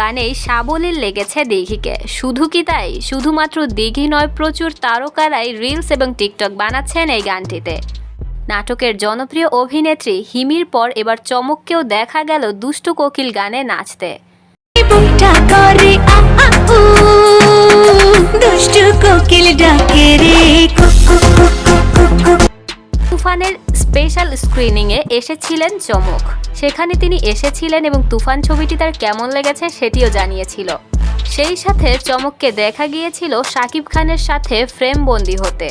গানেই সাবলীল লেগেছে দিঘিকে। শুধু কি তাই? শুধুমাত্র দিঘি নয়, প্রচুর তারকারাই রিলস এবং টিকটক বানাচ্ছেন এই গানটিতে। নাটকের জনপ্রিয় অভিনেত্রী হিমির পর এবার চমককেও দেখা গেল দুষ্টু কোকিল গানে নাচতে। কোকিল ডাকে রে তুফানের স্পেশাল স্ক্রিনিংয়ে এসেছিলেন চমক। সেখানে তিনি এসেছিলেন এবং তুফান ছবিটি তার কেমন লেগেছে সেটিও জানিয়েছিল। সেই সাথে চমককে দেখা গিয়েছিল শাকিব খানের সাথে ফ্রেম বন্দি হতে।